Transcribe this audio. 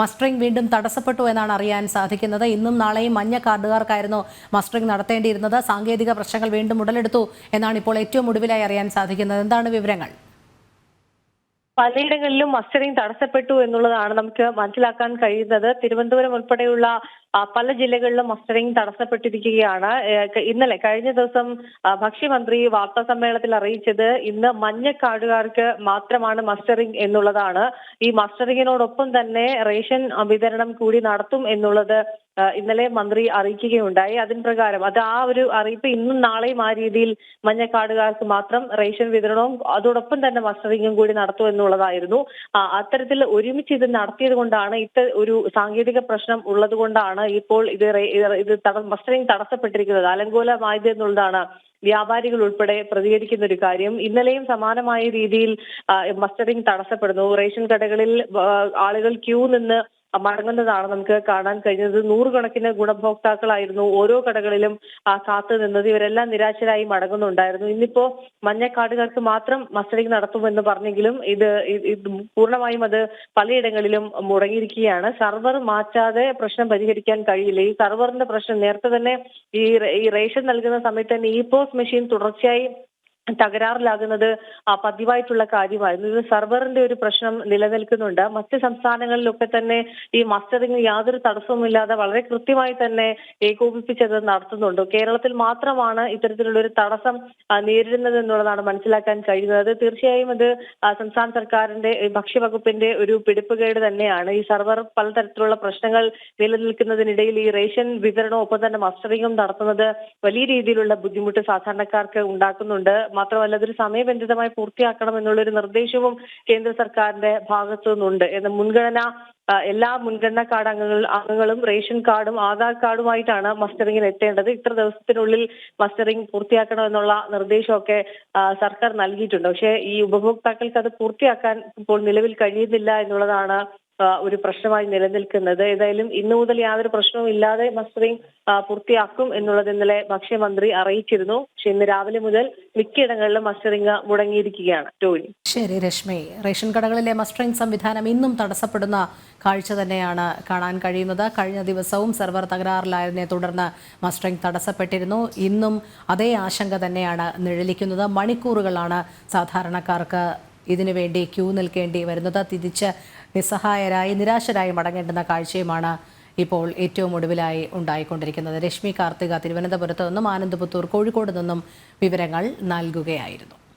Mustering വീണ്ടും തടസ്സപ്പെട്ടു എന്നാണ് അറിയാൻ സാധിക്കുന്നത്. ഇന്നും നാളെയും മഞ്ഞ കാർഡുകാർക്കായിരുന്നു മസ്റ്ററിംഗ് നടത്തേണ്ടിയിരുന്നത്. സാങ്കേതിക പ്രശ്നങ്ങൾ വീണ്ടും ഉടലെടുത്തു എന്നാണ് ഇപ്പോൾ ഏറ്റവും ഒടുവിലായി അറിയാൻ സാധിക്കുന്നത്. എന്താണ് വിവരങ്ങൾ? പലയിടങ്ങളിലും മസ്റ്ററിംഗ് തടസ്സപ്പെട്ടു എന്നുള്ളതാണ് നമുക്ക് മനസ്സിലാക്കാൻ കഴിയുന്നത്. തിരുവനന്തപുരം ഉൾപ്പെടെയുള്ള പല ജില്ലകളിലും മസ്റ്ററിംഗ് തടസ്സപ്പെട്ടിരിക്കുകയാണ്. ഇന്നലെ കഴിഞ്ഞ ദിവസം ഭക്ഷ്യമന്ത്രി വാർത്താ സമ്മേളനത്തിൽ അറിയിച്ചത് ഇന്ന് മഞ്ഞക്കാടുകാർക്ക് മാത്രമാണ് മസ്റ്ററിംഗ് എന്നുള്ളതാണ്. ഈ മസ്റ്ററിങ്ങിനോടൊപ്പം തന്നെ റേഷൻ വിതരണം കൂടി നടത്തും എന്നുള്ളത് ഇന്നലെ മന്ത്രി അറിയിക്കുകയുണ്ടായി. അതിന് പ്രകാരം അത് ആ ഒരു അറിയിപ്പ് ഇന്നും നാളെയും ആ രീതിയിൽ മഞ്ഞക്കാടുകാർക്ക് മാത്രം റേഷൻ വിതരണവും അതോടൊപ്പം തന്നെ മസ്റ്ററിങ്ങും കൂടി നടത്തും എന്നുള്ളതായിരുന്നു. അത്തരത്തിൽ ഒരുമിച്ച് ഇത് നടത്തിയത് കൊണ്ടാണ് ഇത്ത ഒരു സാങ്കേതിക പ്രശ്നം ഉള്ളത് കൊണ്ടാണ് ഇപ്പോൾ ഇത് ഇത് മസ്റ്ററിംഗ് തടസ്സപ്പെട്ടിരിക്കുന്നത്. അലങ്കോലമായത് എന്നുള്ളതാണ് വ്യാപാരികൾ ഉൾപ്പെടെ പ്രതികരിക്കുന്ന ഒരു കാര്യം. ഇന്നലെയും സമാനമായ രീതിയിൽ മസ്റ്ററിംഗ് തടസ്സപ്പെടുന്നു. റേഷൻ കടകളിൽ ആളുകൾ ക്യൂ നിന്ന് മടങ്ങുന്നതാണ് നമുക്ക് കാണാൻ കഴിഞ്ഞത്. നൂറുകണക്കിന് ഗുണഭോക്താക്കളായിരുന്നു ഓരോ കടകളിലും കാത്തു നിന്നത്. ഇവരെല്ലാം നിരാശരായി മടങ്ങുന്നുണ്ടായിരുന്നു. ഇന്നിപ്പോ മഞ്ഞക്കാടുകൾക്ക് മാത്രം മസ്റ്ററിംഗ് നടത്തുമെന്ന് പറഞ്ഞെങ്കിലും ഇത് പൂർണമായും അത് പലയിടങ്ങളിലും മുടങ്ങിയിരിക്കുകയാണ്. സർവർ മാറ്റാതെ പ്രശ്നം പരിഹരിക്കാൻ കഴിയില്ല. ഈ സർവറിന്റെ പ്രശ്നം നേരത്തെ തന്നെ ഈ റേഷൻ നൽകുന്ന സമയത്ത് തന്നെ ഇ പോസ് മെഷീൻ തുടർച്ചയായി തകരാറിലാകുന്നത് പതിവായിട്ടുള്ള കാര്യമായിരുന്നു. ഇത് സെർവറിന്റെ ഒരു പ്രശ്നം നിലനിൽക്കുന്നുണ്ട്. മറ്റ് സംസ്ഥാനങ്ങളിലൊക്കെ തന്നെ ഈ മസ്റ്ററിംഗ് യാതൊരു തടസ്സവുമില്ലാതെ വളരെ കൃത്യമായി തന്നെ ഏകോപിപ്പിച്ചത് നടത്തുന്നുണ്ട്. കേരളത്തിൽ മാത്രമാണ് ഇത്തരത്തിലുള്ള ഒരു തടസ്സം നേരിടുന്നത് എന്നുള്ളതാണ് മനസ്സിലാക്കാൻ കഴിയുന്നത്. തീർച്ചയായും അത് സംസ്ഥാന സർക്കാരിന്റെ ഭക്ഷ്യവകുപ്പിന്റെ ഒരു പിടിപ്പുകേട് തന്നെയാണ്. ഈ സെർവർ പലതരത്തിലുള്ള പ്രശ്നങ്ങൾ നിലനിൽക്കുന്നതിനിടയിൽ ഈ റേഷൻ വിതരണവും ഒപ്പം തന്നെ മസ്റ്ററിംഗും നടത്തുന്നത് വലിയ രീതിയിലുള്ള ബുദ്ധിമുട്ട് സാധാരണക്കാർക്ക് ഉണ്ടാക്കുന്നുണ്ട്. മാത്രമല്ല അതൊരു സമയബന്ധിതമായി പൂർത്തിയാക്കണം എന്നുള്ള ഒരു നിർദ്ദേശവും കേന്ദ്ര സർക്കാരിന്റെ ഭാഗത്തു നിന്നുണ്ട്. എന്ന മുൻഗണന എല്ലാ മുൻഗണനാ കാർഡ് അംഗങ്ങൾ അംഗങ്ങളും റേഷൻ കാർഡും ആധാർ കാർഡുമായിട്ടാണ് മസ്റ്ററിംഗിന് എത്തേണ്ടത്. ഇത്ര ദിവസത്തിനുള്ളിൽ മസ്റ്ററിംഗ് പൂർത്തിയാക്കണമെന്നുള്ള നിർദ്ദേശമൊക്കെ ആ, സർക്കാർ നൽകിയിട്ടുണ്ട്. പക്ഷേ ഈ ഉപഭോക്താക്കൾക്ക് അത് പൂർത്തിയാക്കാൻ ഇപ്പോൾ നിലവിൽ കഴിയുന്നില്ല എന്നുള്ളതാണ് ഒരു പ്രശ്നമായി നിലനിൽക്കുന്നത്. ഏതായാലും ഇന്നു മുതൽ യാതൊരു പ്രശ്നവും ഇല്ലാതെ മസ്റ്ററിംഗ് പൂർത്തിയാക്കും എന്നുള്ളത് ഇന്നലെ ഭക്ഷ്യമന്ത്രി അറിയിച്ചിരുന്നു. പക്ഷെ ഇന്ന് രാവിലെ മുതൽ മിക്കയിടങ്ങളിലും മസ്റ്ററിംഗ് മുടങ്ങിയിരിക്കുകയാണ്. ടോണി. ശരി രശ്മി. റേഷൻ കടകളിലെ മസ്റ്ററിംഗ് സംവിധാനം ഇന്നും തടസ്സപ്പെടുന്ന കാഴ്ച തന്നെയാണ് കാണാൻ കഴിയുന്നത്. കഴിഞ്ഞ ദിവസവും സെർവർ തകരാറിലായതിനെ തുടർന്ന് മസ്റ്ററിംഗ് തടസ്സപ്പെട്ടിരുന്നു. ഇന്നും അതേ ആശങ്ക തന്നെയാണ് നിഴലിക്കുന്നത്. മണിക്കൂറുകളാണ് സാധാരണക്കാർക്ക് ഇതിനുവേണ്ടി ക്യൂ നിൽക്കേണ്ടി വരുന്നത്. തിരിച്ച് നിസ്സഹായരായി നിരാശരായി മടങ്ങേണ്ടുന്ന കാഴ്ചയുമാണ് ഇപ്പോൾ ഏറ്റവും ഒടുവിലായി ഉണ്ടായിക്കൊണ്ടിരിക്കുന്നത്. രശ്മി കാർത്തിക തിരുവനന്തപുരത്ത് നിന്നും ആനന്ദപുത്തൂർ കോഴിക്കോട് നിന്നും വിവരങ്ങൾ നൽകുകയായിരുന്നു.